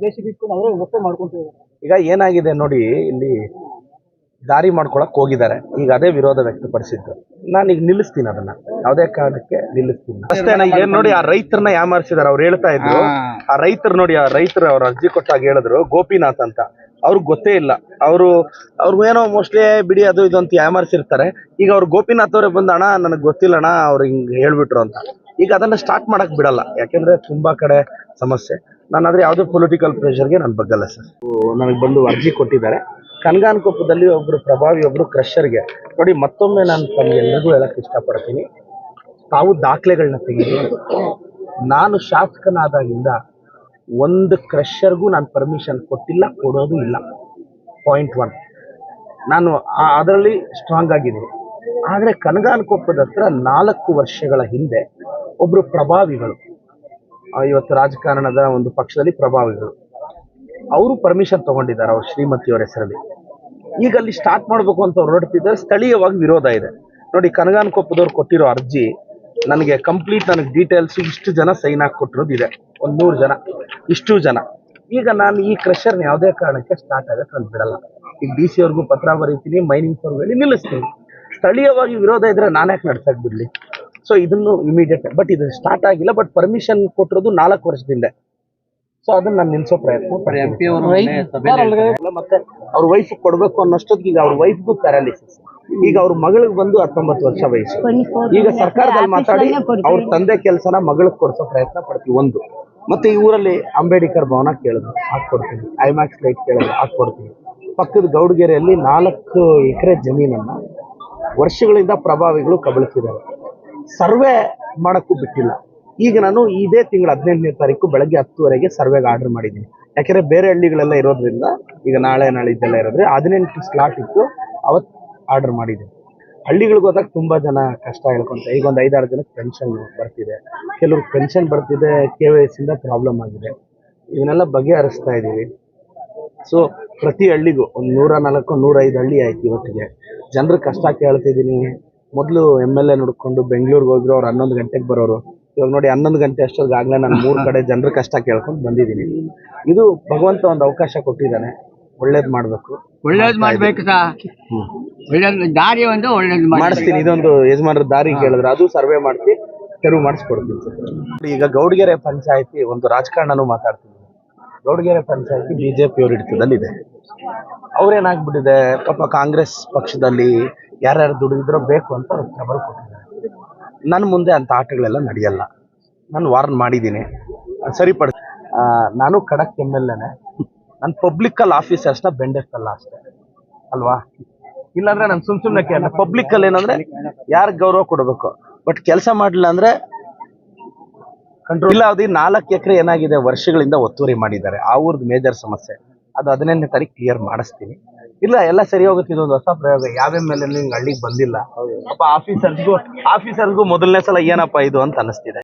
ದೇಶ ಬಿಟ್ಕೊಂಡು ಅವರೇ ವ್ಯವಸ್ಥೆ ಈಗ ಏನಾಗಿದೆ ನೋಡಿ ಇಲ್ಲಿ ದಾರಿ ಮಾಡ್ಕೊಳಕ್ ಹೋಗಿದ್ದಾರೆ. ಈಗ ಅದೇ ವಿರೋಧ ವ್ಯಕ್ತಪಡಿಸಿದ್ದು. ನಾನು ಈಗ ನಿಲ್ಲಿಸ್ತೀನಿ ಅದನ್ನ. ಯಾವುದೇ ಕಾರಣಕ್ಕೆ ನಿಲ್ಲಿಸ್ತೀನಿ. ಅಷ್ಟೇ ಏನ್ ನೋಡಿ ಆ ರೈತರನ್ನ ಯಾಮಾರಿಸಿದಾರೆ ಅವ್ರು ಹೇಳ್ತಾ ಇದ್ರು. ಆ ರೈತರು ನೋಡಿ ಆ ರೈತರು ಅವ್ರ ಅರ್ಜಿ ಕೊಟ್ಟಾಗ ಹೇಳಿದ್ರು ಗೋಪಿನಾಥ್ ಅಂತ. ಅವ್ರಿಗೆ ಗೊತ್ತೇ ಇಲ್ಲ. ಅವರು ಅವ್ರು ಏನೋ ಮೋಸ್ಟ್ಲಿ ಬಿಡಿ ಅದು ಇದು ಅಂತ ಯಾಮಾರಿಸಿರ್ತಾರೆ. ಈಗ ಅವ್ರು ಗೋಪಿನಾಥ್ ಅವರೇ ಬಂದ ಅಣ್ಣ ನನಗೆ ಗೊತ್ತಿಲ್ಲ ಅಣ್ಣ ಅವ್ರು ಹಿಂಗ್ ಹೇಳ್ಬಿಟ್ರು ಅಂತ. ಈಗ ಅದನ್ನ ಸ್ಟಾರ್ಟ್ ಮಾಡಕ್ ಬಿಡಲ್ಲ. ಯಾಕೆಂದ್ರೆ ತುಂಬಾ ಕಡೆ ಸಮಸ್ಯೆ. ನಾನು ಆದ್ರೆ ಯಾವುದೇ ಪೊಲಿಟಿಕಲ್ ಪ್ರೆಷರ್ಗೆ ನಾನು ಬಗ್ಗಲ್ಲ ಸರ್ ನನಗೆ ಬಂದು ಅರ್ಜಿ ಕೊಟ್ಟಿದ್ದಾರೆ. ಕನಗಾನಕೊಪ್ಪದಲ್ಲಿ ಒಬ್ರು ಪ್ರಭಾವಿ, ಒಬ್ರು ಕ್ರಷರ್ಗೆ ನೋಡಿ, ಮತ್ತೊಮ್ಮೆ ನಾನು ತಮ್ಗೆಲ್ಲರಿಗೂ ಹೇಳಕ್ಕೆ ಇಷ್ಟಪಡ್ತೀನಿ. ತಾವು ದಾಖಲೆಗಳನ್ನ ತೆಗೀರಿ ನಾನು ಶಾಸಕನಾದಾಗಿಂದ ಒಂದು ಕ್ರಷರ್ಗೂ ನಾನು ಪರ್ಮಿಷನ್ ಕೊಟ್ಟಿಲ್ಲ, ಕೊಡೋದು ಇಲ್ಲ. ಪಾಯಿಂಟ್ ಒನ್ ನಾನು ಅದರಲ್ಲಿ ಸ್ಟ್ರಾಂಗ್ ಆಗಿದ್ದೀನಿ. ಆದರೆ ಕನಗಾನಕೊಪ್ಪದ ಹತ್ರ ನಾಲ್ಕು ವರ್ಷಗಳ ಹಿಂದೆ ಒಬ್ರು ಪ್ರಭಾವಿಗಳು ಇವತ್ತು ರಾಜಕಾರಣದ ಒಂದು ಪಕ್ಷದಲ್ಲಿ ಪ್ರಭಾವಿಗಳು. ಅವರು ಪರ್ಮಿಷನ್ ತಗೊಂಡಿದ್ದಾರೆ ಅವ್ರ ಶ್ರೀಮತಿಯವರ ಹೆಸರಲ್ಲಿ. ಈಗ ಅಲ್ಲಿ ಸ್ಟಾರ್ಟ್ ಮಾಡಬೇಕು ಅಂತ ಅವ್ರು ಹೊರಡ್ತಿದ್ದಾರೆ ಸ್ಥಳೀಯವಾಗಿ ವಿರೋಧ ಇದೆ. ನೋಡಿ ಕನಗಾನಕೊಪ್ಪದವ್ರು ಕೊಟ್ಟಿರೋ ಅರ್ಜಿ ನನಗೆ ಕಂಪ್ಲೀಟ್ ನನಗೆ ಡೀಟೇಲ್ಸ್ ಇಷ್ಟು ಜನ ಸೈನ್ ಹಾಕಿ ಕೊಟ್ಟಿರೋದು ಇದೆ. ಒಂದು ನೂರು ಜನ, ಇಷ್ಟು ಜನ. ಈಗ ನಾನು ಈ ಕ್ರೆಷರ್ನ ಯಾವುದೇ ಕಾರಣಕ್ಕೆ ಸ್ಟಾರ್ಟ್ ಆಗಕ್ಕೆ ನಾನು ಬಿಡಲ್ಲ. ಈಗ ಡಿ ಸಿ ಅವ್ರಿಗೂ ಪತ್ರ ಬರೀತೀನಿ ಮೈನಿಂಗ್ಸ್ ಅವ್ರಿಗೂ ಹೇಳಿ ನಿಲ್ಲಿಸ್ತೀನಿ. ಸ್ಥಳೀಯವಾಗಿ ವಿರೋಧ ಇದ್ರೆ ನಾನು ಯಾಕೆ ನಡ್ಸಕ್ಕೆ ಬಿಡ್ಲಿ? ಸೊ ಇದನ್ನು ಇಮಿಡಿಯೇಟ್ ಬಟ್ ಇದು ಸ್ಟಾರ್ಟ್ ಆಗಿಲ್ಲ ಬಟ್ ಪರ್ಮಿಷನ್ ಕೊಟ್ಟಿರೋದು ನಾಲ್ಕು ವರ್ಷದಿಂದ. ಸೊ ಅದನ್ನ ನಾನು ನಿಲ್ಸೋ ಪ್ರಯತ್ನ ಮತ್ತೆ ಅವ್ರ ವೈಫ್ ಕೊಡ್ಬೇಕು ಅನ್ನೋಷ್ಟೊತ್ತಿಗೆ ಈಗ ಅವ್ರ ವೈಫ್ಗೂ ಪ್ಯಾರಾಲಿಸಿಸ್ ಈಗ ಅವ್ರ ಮಗಳಿಗೆ ಬಂದು ಹತ್ತೊಂಬತ್ತು ವರ್ಷ ವಯಸ್ಸು. ಈಗ ಸರ್ಕಾರದಲ್ಲಿ ಮಾತಾಡಿ ಅವ್ರ ತಂದೆ ಕೆಲಸನ ಮಗಳಿಗೆ ಕೊಡ್ಸೋ ಪ್ರಯತ್ನ ಪಡ್ತೀವಿ ಒಂದು. ಮತ್ತೆ ಈ ಊರಲ್ಲಿ ಅಂಬೇಡ್ಕರ್ ಭವನ ಕೇಳಿದ್ರು. ಹಾಕೊಡ್ತೀನಿ ಐಮ್ಯಾಕ್ಸ್ ಲೈಟ್ ಕೇಳಿದ್ರು. ಹಾಕೊಡ್ತೀನಿ ಪಕ್ಕದ ಗೌಡಗೆರೆಯಲ್ಲಿ ನಾಲ್ಕು ಎಕರೆ ಜಮೀನನ್ನ ವರ್ಷಗಳಿಂದ ಪ್ರಭಾವಿಗಳು ಕಬಳಿಸಿದ್ದಾರೆ. ಸರ್ವೆ ಮಾಡೋಕ್ಕೂ ಬಿಟ್ಟಿಲ್ಲ. ಈಗ ನಾನು ಇದೇ ತಿಂಗಳ ಹದಿನೆಂಟನೇ ತಾರೀಕು ಬೆಳಗ್ಗೆ ಹತ್ತುವರೆಗೆ ಸರ್ವೆಗೆ ಆರ್ಡರ್ ಮಾಡಿದ್ದೀನಿ. ಯಾಕೆಂದರೆ ಬೇರೆ ಹಳ್ಳಿಗಳೆಲ್ಲ ಇರೋದ್ರಿಂದ ಈಗ ನಾಳೆ ನಾಳಿದ್ದೆಲ್ಲ ಇರೋದ್ರೆ ಹದಿನೆಂಟು ಸ್ಲಾಟ್ ಇತ್ತು. ಅವತ್ತು ಆರ್ಡರ್ ಮಾಡಿದ್ದೀನಿ ಹಳ್ಳಿಗಳಿಗೆ ಹೋದಾಗ ತುಂಬಾ ಜನ ಕಷ್ಟ ಹೇಳ್ಕೊಂತ, ಈಗ ಒಂದು ಐದಾರು ಜನಕ್ಕೆ ಪೆನ್ಷನ್ ಬರ್ತಿದೆ. ಕೆಲವ್ರಿಗೆ ಪೆನ್ಷನ್ ಬರ್ತಿದೆ ಕೆ ವೈ ಎಸ್ ಇಂದ ಪ್ರಾಬ್ಲಮ್ ಆಗಿದೆ. ಇವನ್ನೆಲ್ಲ ಬಗೆಹರಿಸ್ತಾ ಇದ್ದೀವಿ. ಸೊ ಪ್ರತಿ ಹಳ್ಳಿಗೂ ಒಂದು ನೂರ ನಾಲ್ಕು, ನೂರೈದು ಹಳ್ಳಿ ಆಯ್ತು ಇವತ್ತಿಗೆ. ಜನರು ಕಷ್ಟ ಕೇಳ್ತಿದ್ದೀನಿ. ಮೊದಲು ಎಂ ಎಲ್ ಎ ನೋಡ್ಕೊಂಡು ಬೆಂಗಳೂರಿಗೆ ಹೋದ್ರು ಅವ್ರು ಹನ್ನೊಂದು ಗಂಟೆಗೆ ಬರೋರು. ಇವಾಗ ನೋಡಿ ಹನ್ನೊಂದು ಗಂಟೆ ಅಷ್ಟೊತ್ತಿಗಾಗಲೇ ನಾನು ಮೂರು ಕಡೆ ಜನರ ಕಷ್ಟ ಕೇಳ್ಕೊಂಡು ಬಂದಿದ್ದೀನಿ. ಇದು ಭಗವಂತ ಒಂದು ಅವಕಾಶ ಕೊಟ್ಟಿದ್ದಾನೆ. ಒಳ್ಳೇದು ಮಾಡಬೇಕು. ಒಳ್ಳೇದು ಮಾಡ್ಬೇಕು ಒಳ್ಳೇದು ದಾರಿ ಒಂದು ಒಳ್ಳೇದು ಮಾಡಿಸ್ತೀನಿ ಇದೊಂದು ಯಜಮಾನರ ದಾರಿ ಕೇಳಿದ್ರೆ ಅದು ಸರ್ವೆ ಮಾಡಿಸಿ ತೆರವು ಮಾಡಿಸ್ಕೊಡ್ತೀನಿ ಸರ್. ಈಗ ಗೌಡಗೆರೆ ಪಂಚಾಯತಿ ಒಂದು ರಾಜಕಾರಣನೂ ಮಾತಾಡ್ತೀನಿ ಗೌಡಗೆರೆ ಪಂಚಾಯತಿ ಬಿಜೆಪಿ ಅವ್ರ ಹಿಡಿತದಲ್ಲಿದೆ ಅವ್ರೇನಾಗ್ಬಿಟ್ಟಿದೆ ಪಾಪ ಕಾಂಗ್ರೆಸ್ ಪಕ್ಷದಲ್ಲಿ ಯಾರ್ಯಾರು ದುಡಿದಿದ್ರೋ ಬೇಕು ಅಂತ ಅವ್ರು ಕೊಟ್ಟಿದ್ದಾರೆ ನನ್ನ ಮುಂದೆ ಅಂಥ ಆಟಗಳೆಲ್ಲ ನಡೆಯಲ್ಲ. ನಾನು ವಾರ್ನ್ ಮಾಡಿದ್ದೀನಿ. ಸರಿಪಡ ನಾನು ಖಡಕ್ ಎಂ ಎಲ್ ಎನೇ ನನ್ನ ಪಬ್ಲಿಕಲ್ ಆಫೀಸರ್ಸ್ನ ಬೆಂಡೆಸ್ತಲ್ಲ ಅಷ್ಟೇ. ಅಲ್ವಾ? ಇಲ್ಲಾಂದ್ರೆ ನಾನು ಸುಮ್ ಸುಮ್ಮನೆ ಕೇಳ ಪಬ್ಲಿಕ್ ಅಲ್ಲಿ ಏನಂದ್ರೆ ಯಾರು ಗೌರವ ಕೊಡಬೇಕು? ಬಟ್ ಕೆಲಸ ಮಾಡಲಿಲ್ಲ ಅಂದ್ರೆ ಕಂಟ್ರೋಲ್ ಇಲ್ಲ, ಅದು ನಾಲ್ಕು ಎಕರೆ ಏನಾಗಿದೆ ವರ್ಷಗಳಿಂದ ಒತ್ತುವರಿ ಮಾಡಿದ್ದಾರೆ. ಆ ಊರ್ದು ಮೇಜರ್ ಸಮಸ್ಯೆ. ಅದು ಹದಿನೆಂಟನೇ ತಾರೀಕು ಕ್ಲಿಯರ್ ಮಾಡಿಸ್ತೀನಿ. ಇಲ್ಲ ಎಲ್ಲ ಸರಿ ಹೋಗುತ್ತೆ ಇದೊಂದು ಹೊಸ ಪ್ರಯೋಗ. ಯಾವ್ಯಾವ ಮೇಲೆ ಹಿಂಗ್ ಹಳ್ಳಿಗೆ ಬಂದಿಲ್ಲ. ಪಾಪ ಆಫೀಸರ್ಸ್ಗೂ ಆಫೀಸರ್ಸ್ಗೂ ಮೊದಲನೇ ಸಲ ಏನಪ್ಪಾ ಇದು ಅಂತ ಅನಿಸ್ತಿದೆ.